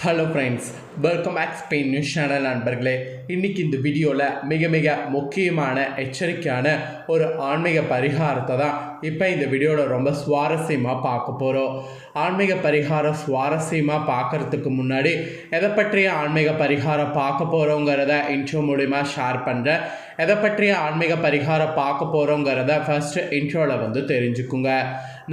Hello friends welcome back Spain news channel நண்பர்களே. இன்றைக்கி இந்த வீடியோவில் மிக மிக முக்கியமான எச்சரிக்கையான ஒரு ஆன்மீக பரிகாரத்தை தான் இப்போ இந்த வீடியோவில் ரொம்ப சுவாரஸ்யமாக பார்க்க போகிறோம் ஆன்மீக பரிகாரம் சுவாரஸ்யமாக பார்க்குறதுக்கு முன்னாடி எதை பற்றிய ஆன்மீக பரிகாரம் பார்க்க போகிறோங்கிறத இன்ட்ரோ மூலிமா ஷேர் பண்ணுறேன் எதை பற்றிய ஆன்மீக பரிகாரம் பார்க்க போகிறோங்கிறத ஃபஸ்ட்டு இன்ட்ரோவில் வந்து தெரிஞ்சுக்குங்க.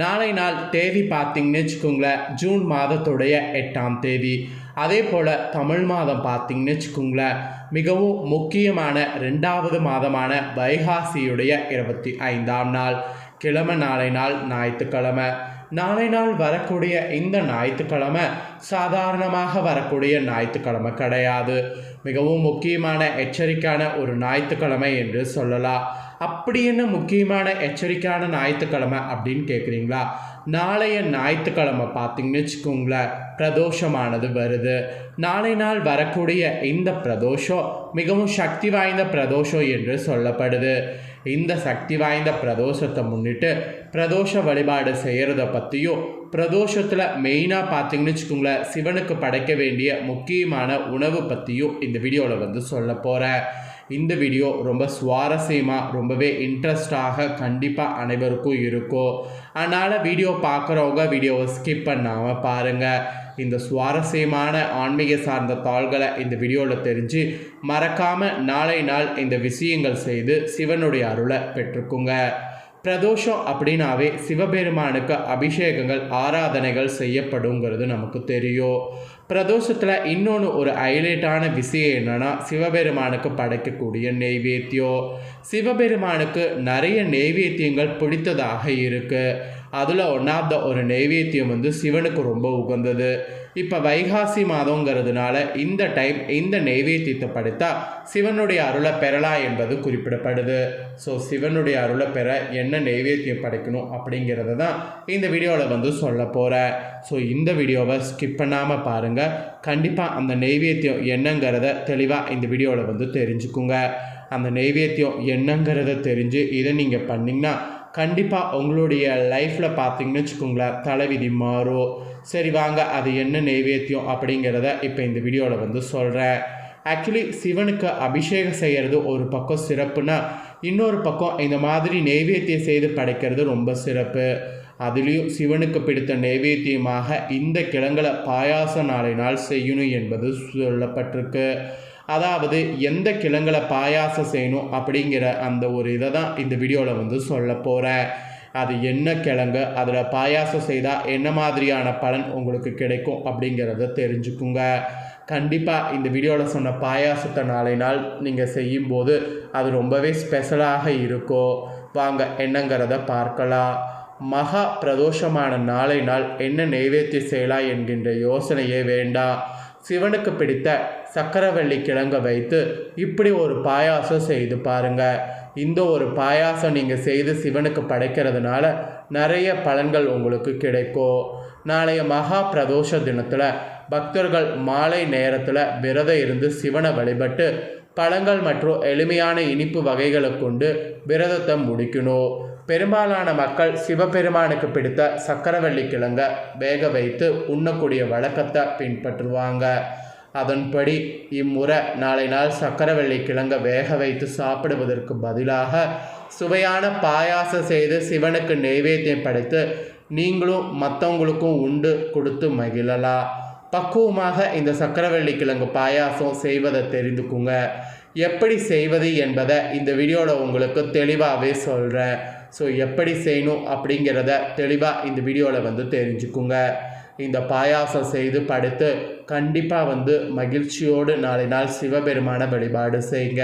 நாளை நாள் தேதி பார்த்தீங்கன்னு வச்சுக்கோங்களேன் ஜூன் மாதத்துடைய எட்டாம் தேதி. அதே போல் தமிழ் மாதம் பார்த்திங்கன்னு வச்சுக்கோங்களேன் மிகவும் முக்கியமான ரெண்டாவது மாதமான வைகாசியுடைய இருபத்தி ஐந்தாம் நாள் கிழமை நாளை நாள் ஞாயிற்றுக்கிழமை. நாளை நாள் வரக்கூடிய இந்த ஞாயிற்றுக்கிழமை சாதாரணமாக வரக்கூடிய ஞாயிற்றுக்கிழமை கிடையாது. மிகவும் முக்கியமான எச்சரிக்கையான ஒரு ஞாயிற்றுக்கிழமை என்று சொல்லலாம். அப்படி என்ன முக்கியமான எச்சரிக்கையான ஞாயிற்றுக்கிழமை அப்படின்னு கேட்குறீங்களா நாளைய ஞாயிற்றுக்கிழமை பார்த்தீங்கன்னு வச்சுக்கோங்களேன் பிரதோஷமானது வருது. நாளை நாள் வரக்கூடிய இந்த பிரதோஷம் மிகவும் சக்தி வாய்ந்த பிரதோஷம் என்று சொல்லப்படுது. இந்த சக்தி வாய்ந்த பிரதோஷத்தை முன்னிட்டு பிரதோஷ வழிபாடு செய்கிறத பற்றியும் பிரதோஷத்தில் மெயினாக பார்த்தீங்கன்னு வச்சுக்கோங்களேன் சிவனுக்கு படைக்க வேண்டிய முக்கியமான உணவு பற்றியும் இந்த வீடியோவில் வந்து சொல்ல போகிறேன் இந்த வீடியோ ரொம்ப சுவாரஸ்யமாக ரொம்பவே இன்ட்ரெஸ்டாக கண்டிப்பாக அனைவருக்கும் இருக்கும். அதனால் வீடியோ பார்க்குறவங்க வீடியோவை ஸ்கிப் பண்ணாமல் பாருங்கள் இந்த சுவாரஸ்யமான ஆன்மீக சார்ந்த தாள்களை இந்த வீடியோவில் தெரிஞ்சு மறக்காமல் நாளை நாள் இந்த விஷயங்கள் செய்து சிவனுடைய அருளை பெற்றுக்குங்க. பிரதோஷம் அப்படின்னாவே சிவபெருமானுக்கு அபிஷேகங்கள் ஆராதனைகள் செய்யப்படுங்கிறது நமக்கு தெரியும். பிரதோஷத்தில் இன்னொன்று ஒரு ஹைலைட்டான விஷயம் என்னென்னா சிவபெருமானுக்கு படைக்கக்கூடிய நெய்வேத்தியம். சிவபெருமானுக்கு நிறைய நெய்வேத்தியங்கள் பிடித்ததாக இருக்குது அதில் ஒன்றாவது ஒரு நெய்வேத்தியம் வந்து சிவனுக்கு ரொம்ப உகந்தது. இப்போ வைகாசி மாதங்கிறதுனால இந்த டைம் இந்த நெய்வேத்தியத்தை படைத்தா சிவனுடைய அருளை பெறலாம் என்பது குறிப்பிடப்படுது. ஸோ சிவனுடைய அருளை பெற என்ன நெய்வேத்தியம் படைக்கணும் அப்படிங்கிறத தான் இந்த வீடியோவில் வந்து சொல்ல போகிறேன் ஸோ இந்த வீடியோவை ஸ்கிப் பண்ணாமல் பாருங்கள் கண்டிப்பாக அந்த நெய்வேத்தியம் என்னங்கிறத தெளிவாக இந்த வீடியோவில் வந்து தெரிஞ்சுக்குங்க. அந்த நெய்வேத்தியம் என்னங்கிறத தெரிஞ்சு இதை நீங்கள் பண்ணிங்கன்னா கண்டிப்பாக உங்களுடைய லைஃப்பில் பார்த்தீங்கன்னு வச்சுக்கோங்களேன் தலைவிதி மாறும் சரி வாங்க அது என்ன நெய்வேத்தியம் அப்படிங்கிறத இப்போ இந்த வீடியோவில் வந்து சொல்கிறேன் ஆக்சுவலி சிவனுக்கு அபிஷேகம் செய்கிறது ஒரு பக்கம் சிறப்புனா இன்னொரு பக்கம் இந்த மாதிரி நெய்வேத்தியம் செய்து படைக்கிறது ரொம்ப சிறப்பு. அதுலேயும் சிவனுக்கு பிடித்த நெய்வேத்தியமாக இந்த கிழங்களை பாயாச நாளை நாள் செய்யணும் என்பது சொல்லப்பட்டிருக்கு. அதாவது எந்த கிழங்களை பாயாசம் செய்யணும் அப்படிங்கிற அந்த ஒரு இதை தான் இந்த வீடியோவில் வந்து சொல்ல போகிறேன் அது என்ன கிழங்கு அதில் பாயாசம் செய்தால் என்ன மாதிரியான பலன் உங்களுக்கு கிடைக்கும் அப்படிங்கிறத தெரிஞ்சுக்குங்க. கண்டிப்பாக இந்த வீடியோவில் சொன்ன பாயாசத்தை நாளை நாள் நீங்கள் செய்யும்போது அது ரொம்பவே ஸ்பெஷலாக இருக்கும் வாங்க என்னங்கிறத பார்க்கலாம். மகா பிரதோஷமான நாளை நாள் என்ன நெய்வேத்தியம் செய்யலாம் என்கின்ற யோசனையே வேண்டாம். சிவனுக்கு பிடித்த சக்கரவள்ளி கிழங்க வைத்து இப்படி ஒரு பாயாசம் செய்து பாருங்கள் இந்த ஒரு பாயாசம் நீங்கள் செய்து சிவனுக்கு படைக்கிறதுனால நிறைய பலன்கள் உங்களுக்கு கிடைக்கும். நாளைய மகா பிரதோஷ தினத்தில் பக்தர்கள் மாலை நேரத்தில் விரதம் இருந்து சிவனை வழிபட்டு பழங்கள் மற்றும் எளிமையான இனிப்பு வகைகளை கொண்டு விரதத்தை முடிக்கணும். பெரும்பாலான மக்கள் சிவபெருமானுக்கு பிடித்த சக்கரவள்ளி கிழங்க வேக வைத்து உண்ணக்கூடிய வழக்கத்தை பின்பற்றுவாங்க. அதன்படி இம்முறை நாளை நாள் சக்கரவள்ளி கிழங்க வேக வைத்து சாப்பிடுவதற்கு பதிலாக சுவையான பாயாசம் செய்து சிவனுக்கு நெய்வேத்தியம் படைத்து நீங்களும் மற்றவங்களுக்கும் உண்டு கொடுத்து மகிழலாம் பக்குவமாக இந்த சக்கரவள்ளி கிழங்கு பாயாசம் செய்வதை தெரிந்துக்குங்க. எப்படி செய்வது என்பதை இந்த வீடியோவில் உங்களுக்கு தெளிவாகவே சொல்கிறேன் ஸோ எப்படி செய்யணும் அப்படிங்கிறத தெளிவாக இந்த வீடியோவில் வந்து தெரிஞ்சுக்குங்க. இந்த பாயாசம் செய்து படுத்து கண்டிப்பாக வந்து மகிழ்ச்சியோடு நாளை நாள் சிவபெருமான வழிபாடு செய்யுங்க.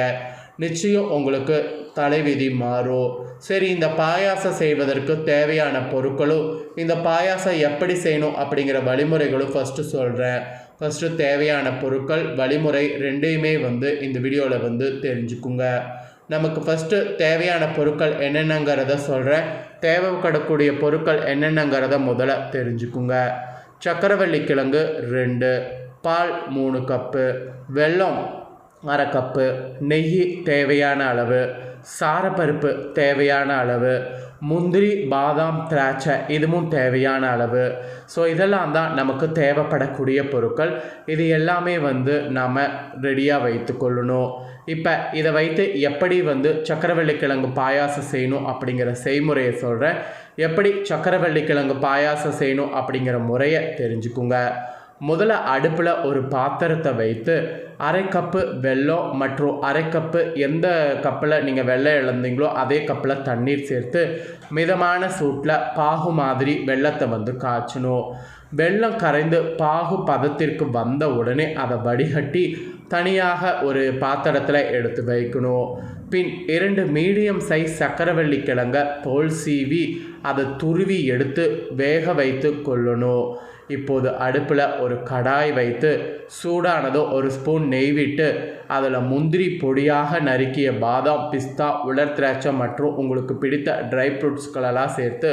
நிச்சயம் உங்களுக்கு தலைவிதி மாறும். சரி இந்த பாயாசம் செய்வதற்கு தேவையான பொருட்களும் இந்த பாயாசம் எப்படி செய்யணும் அப்படிங்கிற வழிமுறைகளும் ஃபஸ்ட்டு சொல்கிறேன் ஃபஸ்ட்டு தேவையான பொருட்கள் வழிமுறை ரெண்டையுமே வந்து இந்த வீடியோவில் வந்து தெரிஞ்சுக்குங்க. நமக்கு ஃபஸ்ட்டு தேவையான பொருட்கள் என்னென்னங்கிறத சொல்கிறேன் தேவைப்படக்கூடிய பொருட்கள் என்னென்னங்கிறத முதல்ல தெரிஞ்சுக்குங்க. சக்கரவள்ளி கிழங்கு ரெண்டு பால் மூணு கப்பு வெல்லம் அரை கப்பு நெய் தேவையான அளவு சாரப்பருப்பு தேவையான அளவு முந்திரி பாதாம் திராட்சை இதுவும் தேவையான அளவு. ஸோ இதெல்லாம் தான் நமக்கு தேவைப்படக்கூடிய பொருட்கள். இது எல்லாமே வந்து நாம் ரெடியாக வைத்து கொள்ளணும். இப்போ இதை வைத்து எப்படி வந்து சக்கரவள்ளி கிழங்கு பாயாசம் செய்யணும் அப்படிங்கிற செய்முறையை சொல்கிறேன் எப்படி சக்கரவள்ளி கிழங்கு பாயாசம் செய்யணும் அப்படிங்கிற முறையை தெரிஞ்சுக்குங்க. முதல்ல அடுப்பில் ஒரு பாத்திரத்தை வைத்து அரை கப்பு வெல்லம் மற்றும் அரை கப்பு எந்த கப்பில் நீங்கள் வெள்ளம் இழந்தீங்களோ அதே கப்பில் தண்ணீர் சேர்த்து மிதமான சூட்டில் பாகு மாதிரி வெள்ளத்தை வந்து காய்ச்சணும். வெள்ளம் கரைந்து பாகு பதத்திற்கு வந்த உடனே அதை வடிகட்டி தனியாக ஒரு பாத்திரத்தில் எடுத்து வைக்கணும். பின் இரண்டு மீடியம் சைஸ் சக்கரவள்ளி கிழங்க தோல் சீவி அதை துருவி எடுத்து வேக வைத்து கொள்ளணும். இப்போது அடுப்பில் ஒரு கடாய் வைத்து சூடானதோ ஒரு ஸ்பூன் நெய் விட்டு அதில் முந்திரி பொடியாக நறுக்கிய பாதாம் பிஸ்தா உலர் திராட்சை மற்றும் உங்களுக்கு பிடித்த ட்ரை ஃப்ரூட்ஸ்களெல்லாம் சேர்த்து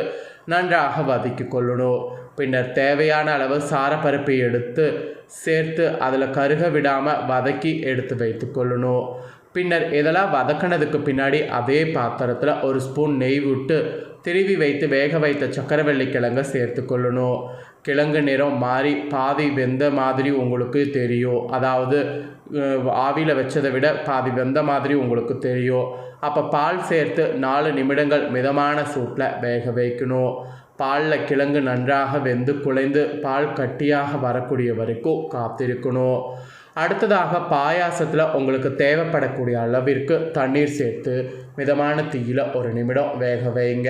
நன்றாக வதக்கி கொள்ளணும். பின்னர் தேவையான அளவு சாரப்பருப்பை எடுத்து சேர்த்து அதில் கருக விடாமல் வதக்கி எடுத்து வைத்து கொள்ளணும். பின்னர் இதெல்லாம் வதக்கினதுக்கு பின்னாடி அதே பாத்திரத்தில் ஒரு ஸ்பூன் நெய் விட்டு திருவி வைத்து வேக வைத்த சக்கரவள்ளி கிழங்கை சேர்த்து கொள்ளணும். கிழங்கு நிறம் மாறி பாதி வெந்த மாதிரி உங்களுக்கு தெரியும். அதாவது ஆவியில் வச்சதை விட பாதி வெந்த மாதிரி உங்களுக்கு தெரியும். அப்போ பால் சேர்த்து நாலு நிமிடங்கள் மிதமான சூட்டில் வேக வைக்கணும். பாலில் கிழங்கு நன்றாக வெந்து குலைந்து பால் கட்டியாக வரக்கூடிய வரைக்கும் காத்திருக்கணும். அடுத்ததாக பாயாசத்தில் உங்களுக்கு தேவைப்படக்கூடிய அளவிற்கு தண்ணீர் சேர்த்து மிதமான தீயில் ஒரு நிமிடம் வேக வைங்க.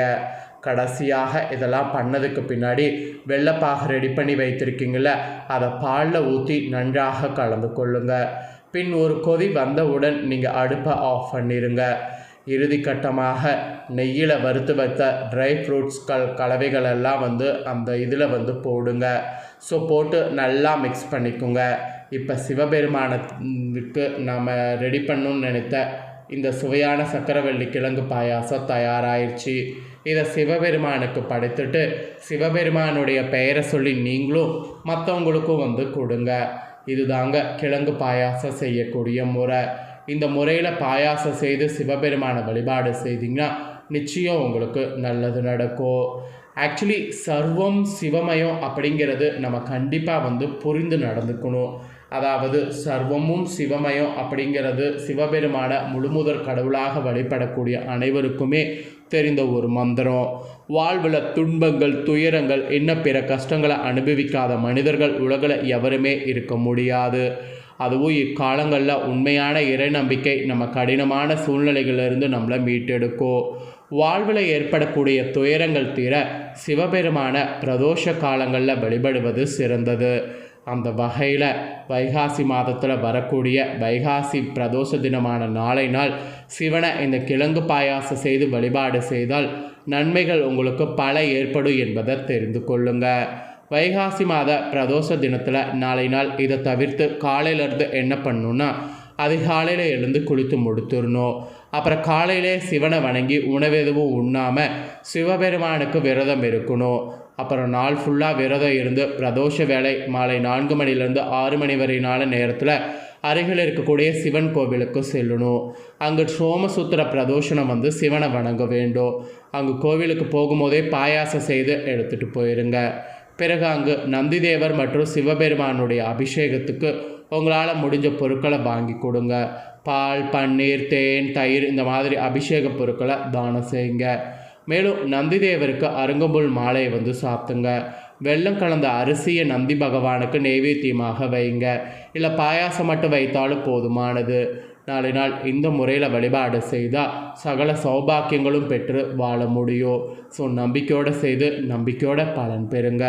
கடைசியாக இதெல்லாம் பண்ணதுக்கு பின்னாடி வெள்ளைப்பாக ரெடி பண்ணி வைத்திருக்கீங்கள அதை பாலில் ஊற்றி நன்றாக கலந்து கொள்ளுங்க. பின் ஒரு கொதி வந்தவுடன் நீங்கள் அடுப்பை ஆஃப் பண்ணிடுங்க இறுதி கட்டமாக நெய்யில் வறுத்து வைத்த ட்ரை ஃப்ரூட்ஸ்கள் கலவைகள் எல்லாம் வந்து அந்த இதில் வந்து போடுங்க. ஸோ போட்டு நல்லா மிக்ஸ் பண்ணிக்கோங்க. இப்போ சிவபெருமானத்துக்கு நாம் ரெடி பண்ணணும்னு நினைத்த இந்த சுவையான சக்கரவள்ளி கிழங்கு பாயாசம் தயாராகிடுச்சு இதை சிவபெருமானுக்கு படைத்துட்டு சிவபெருமானுடைய பெயரை சொல்லி நீங்களும் மற்றவங்களுக்கும் வந்து கொடுங்க. இதுதாங்க கிழங்கு பாயாசம் செய்யக்கூடிய முறை. இந்த முறையில் பாயாசம் செய்து சிவபெருமானை வழிபாடு செய்தீங்கன்னா நிச்சயம் உங்களுக்கு நல்லது நடக்கும். ஆக்சுவலி சர்வம் சிவமயம் அப்படிங்கிறது நம்ம கண்டிப்பாக வந்து புரிந்து நடந்துக்கணும். அதாவது சர்வமும் சிவமயம் அப்படிங்கிறது சிவபெருமான முழுமுதற் கடவுளாக வழிபடக்கூடிய அனைவருக்குமே தெரிந்த ஒரு மந்திரம். வாழ்வில் துன்பங்கள் துயரங்கள் என்ன பிற கஷ்டங்களை அனுபவிக்காத மனிதர்கள் உலகில் எவருமே இருக்க முடியாது. அதுவும் இக்காலங்களில் உண்மையான இறை நம்பிக்கை நம்ம கடினமான சூழ்நிலைகளிலிருந்து நம்மளை மீட்டெடுக்கும் வாழ்வில் ஏற்படக்கூடிய துயரங்கள் தீர சிவபெருமான பிரதோஷ காலங்களில் வழிபடுவது சிறந்தது. அந்த வகையில் வைகாசி மாதத்தில் வரக்கூடிய வைகாசி பிரதோஷ தினமான நாளை நாள் சிவனை இந்த கிழங்கு பாயாசம் செய்து வழிபாடு செய்தால் நன்மைகள் உங்களுக்கு பல ஏற்படும் என்பதை தெரிந்து கொள்ளுங்க. வைகாசி மாத பிரதோஷ தினத்தில் நாளை நாள் இதை தவிர்த்து காலையிலேருந்து என்ன பண்ணணுன்னா அதிகாலையில் எழுந்து குளித்து முடித்துடணும். அப்புறம் காலையிலே சிவனை வணங்கி உணவெதுவும் உண்ணாமல் சிவபெருமானுக்கு விரதம் இருக்கணும். அப்புறம் நாள் ஃபுல்லாக விரதம் இருந்து பிரதோஷ வேலை மாலை நான்கு மணிலேருந்து ஆறு மணி வரையினால நேரத்தில் அருகில் இருக்கக்கூடிய சிவன் கோவிலுக்கு செல்லணும். அங்கு சோமசூத்திர பிரதோஷனம் வந்து சிவனை வணங்க வேண்டும். அங்கு கோவிலுக்கு போகும்போதே பாயாசம் செய்து எடுத்துகிட்டு போயிருங்க. பிறகு அங்கு நந்திதேவர் மற்றும் சிவபெருமானுடைய அபிஷேகத்துக்கு உங்களால் முடிஞ்ச பொருட்களை வாங்கி கொடுங்க. பால் பன்னீர் தேன் தயிர் இந்த மாதிரி அபிஷேக பொருட்களை தானம் செய்யுங்க. மேலும் நந்திதேவருக்கு அருங்கம்புல் மாலையை வந்து சாப்பிட்டுங்க. வெள்ளம் கலந்த அரிசியை நந்தி பகவானுக்கு நெய்வேத்தியமாக வைங்க. இல்லை பாயாசம் மட்டும் வைத்தாலும் போதுமானது. நாளை நாள் இந்த முறையில் வழிபாடு செய்தால் சகல சௌபாக்கியங்களும் பெற்று வாழ முடியும். ஸோ நம்பிக்கையோடு செய்து நம்பிக்கையோட பலன் பெறுங்க.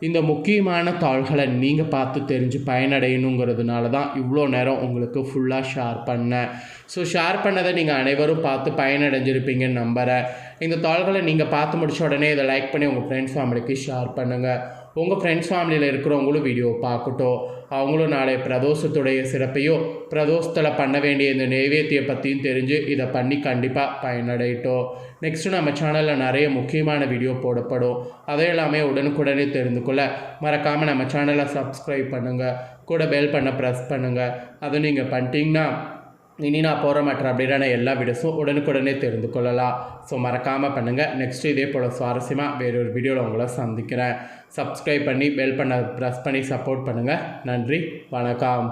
இந்த முக்கியமான தாள்களை நீங்கள் பார்த்து தெரிஞ்சு பயனடையணுங்கிறதுனால தான் இவ்வளோ நேரம் உங்களுக்கு ஃபுல்லாக ஷேர் பண்ணேன். ஸோ ஷேர் பண்ணதை நீங்கள் அனைவரும் பார்த்து பயனடைஞ்சிருப்பீங்கன்னு நம்புகிறேன் இந்த தாள்களை நீங்கள் பார்த்து முடிச்ச உடனே இதை லைக் பண்ணி உங்கள் ஃப்ரெண்ட்ஸ் ஃபேமிலிக்கு ஷேர் பண்ணுங்கள் உங்கள் ஃப்ரெண்ட்ஸ் ஃபேமிலியில் இருக்கிறவங்களும் வீடியோ பார்க்கட்டும். அவங்களும் நாளை பிரதோஷத்துடைய சிறப்பையோ பிரதோஷத்தில் பண்ண வேண்டிய இந்த நைவேத்தியை பற்றியும் தெரிஞ்சு இதை பண்ணி கண்டிப்பாக பயனடையட்டும். நெக்ஸ்ட்டு நம்ம சேனலில் நிறைய முக்கியமான வீடியோ போடப்படும். அதை எல்லாமே உடனுக்குடனே தெரிந்து கொள்ள மறக்காமல் நம்ம சேனலை சப்ஸ்கிரைப் பண்ணுங்கள் கூட பெல் பண்ண ப்ரெஸ் பண்ணுங்கள் அதை நீங்கள் பண்ணிட்டீங்கன்னா இனி நான் போகிற மற்ற அப்படின்னா எல்லா வீடியோஸும் உடனுக்குடனே தெரிந்து கொள்ளலாம். ஸோ மறக்காமல் பண்ணுங்கள் நெக்ஸ்ட்டு இதே போல் சுவாரஸ்யமாக வேறொரு வீடியோவில் உங்களை சந்திக்கிறேன். சப்ஸ்கிரைப் பண்ணி பெல் பண்ண ப்ரெஸ் பண்ணி சப்போர்ட் பண்ணுங்கள் நன்றி. வணக்கம்.